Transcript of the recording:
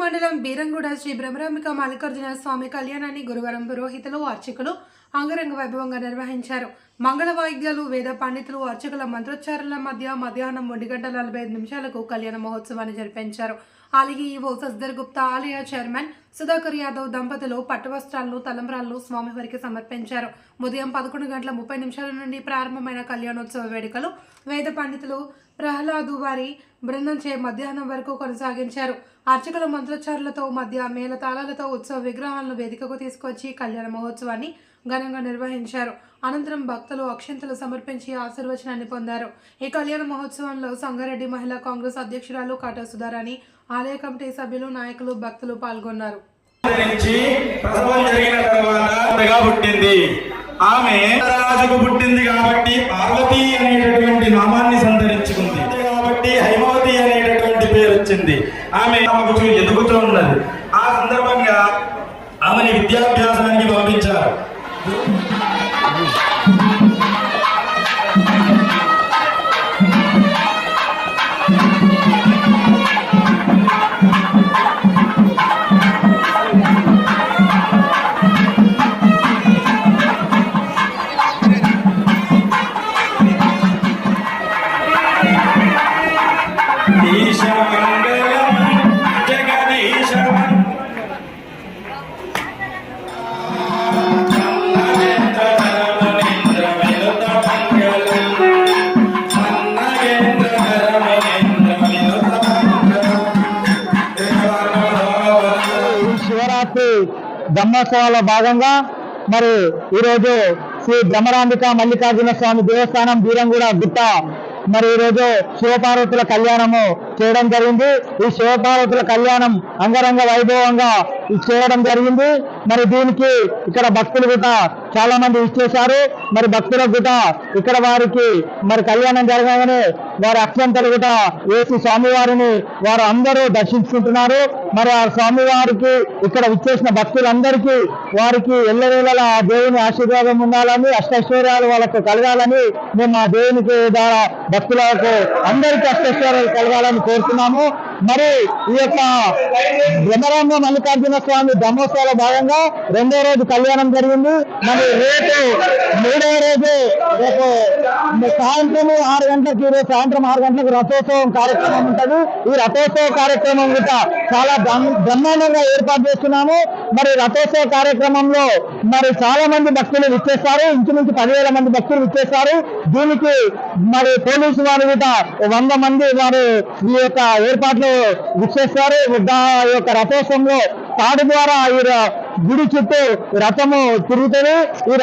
మండలం బీరంగూడ శ్రీ బ్రహ్మరామిక మల్లికార్జున స్వామి కళ్యాణాన్ని గురువారం పురోహితులు అర్చకులు అంగరంగ వైభవంగా నిర్వహించారు. మంగళ వాయిద్యాలు వేద పండితులు అర్చకుల మంత్రోచ్చారాల మధ్య మధ్యాహ్నం ఒంటి గంటల నలభై ఐదు నిమిషాలకు కళ్యాణ మహోత్సవాన్ని జరిపించారు. ఆలిగి ఈ వో సస్దర్ గుప్తా ఆలయ చైర్మన్ సుధాకర్ యాదవ్ దంపతులు పట్టువస్త్రాలను తలంబ్రాలను స్వామివారికి సమర్పించారు. ఉదయం పదకొండు గంటల ముప్పై నిమిషాల నుండి ప్రారంభమైన కళ్యాణోత్సవ వేడుకలు వేద పండితులు ప్రహ్లాదు వారి బృందం చే మధ్యాహ్నం వరకు కొనసాగించారు. అర్చకుల మంత్రోచ్చారులతో మధ్య మేళతాళాలతో ఉత్సవ విగ్రహాలను వేదికకు తీసుకొచ్చి కళ్యాణ మహోత్సవాన్ని ఘనంగా నిర్వహించారు. అనంతరం భక్తులు అక్షంతలు సమర్పించి ఆశీర్వచనాన్ని పొందారు. ఈ కళ్యాణ మహోత్సవంలో సంగారెడ్డి మహిళా కాంగ్రెస్ అధ్యక్షురాలు కాటా సుధారాణి ఆలయ కమిటీ సభ్యులు నాయకులు భక్తులు పాల్గొన్నారు. పుట్టింది. ఆమె రాజుకు పుట్టింది కాబట్టి పార్వతి అనేటటువంటి నామాన్ని సంతరించుకుంది. కాబట్టి హైమవతి అనేటటువంటి పేరు వచ్చింది. ఆమె ఎదుగుతూ ఉన్నది. శివరాత్రి బ్రహ్మోత్సవాల భాగంగా మరి ఈరోజు శ్రీ బ్రహ్మరాంబిక మల్లికార్జున స్వామి దేవస్థానం బీరంగూడ గుట్ట మరి ఈరోజు శివపార్వతుల కళ్యాణము చేయడం జరిగింది. ఈ శివపార్వతుల కళ్యాణం అంగరంగ వైభవంగా చేయడం జరిగింది. మరి దీనికి ఇక్కడ భక్తులు కూడా చాలా మంది ఇచ్చేశారు మరి భక్తులకు కూడా ఇక్కడ వారికి మరి కళ్యాణం జరగగానే వారి అక్షంతలు కూడా వేసి స్వామివారిని వారు అందరూ దర్శించుకుంటున్నారు. మరి ఆ స్వామివారికి ఇక్కడ విచ్చేసిన భక్తులందరికీ వారికి ఎల్లవేళలా ఆ దేవుని ఆశీర్వాదం ఉండాలని అష్టైశ్వర్యాలు వాళ్ళకు కలగాలని మేము ఆ దేవునికి ద్వారా భక్తులకు అందరికీ అష్టైశ్వర్యాలు కలగాలని కోరుతున్నాము. మరి ఈ యొక్క బ్రహ్మరాంబ మల్లికార్జున స్వామి బ్రహ్మోత్సవాల భాగంగా రెండో రోజు కళ్యాణం జరిగింది. మరి రేపు మూడో రోజు రేపు సాయంత్రం ఆరు గంటలకు రేపు సాయంత్రం ఆరు గంటలకు రథోత్సవం కార్యక్రమం ఉంటుంది. ఈ రథోత్సవ కార్యక్రమం కూడా చాలా బ్రహ్మాండంగా ఏర్పాటు చేస్తున్నాము. మరి రథోత్సవ కార్యక్రమంలో మరి చాలా మంది భక్తులు విచ్చేస్తారు. ఇంచుమించు పదివేల మంది భక్తులు విచ్చేస్తారు. దీనికి మరి పోలీసు వారు కూడా వంద మంది వారు ఈ యొక్క ఏర్పాట్లు విచ్చేస్తారు ఆ యొక్క రథోత్సవంలో తాడు ద్వారా ఈ గుడి చుట్టూ రథము తిరుగుతుంది. ఈ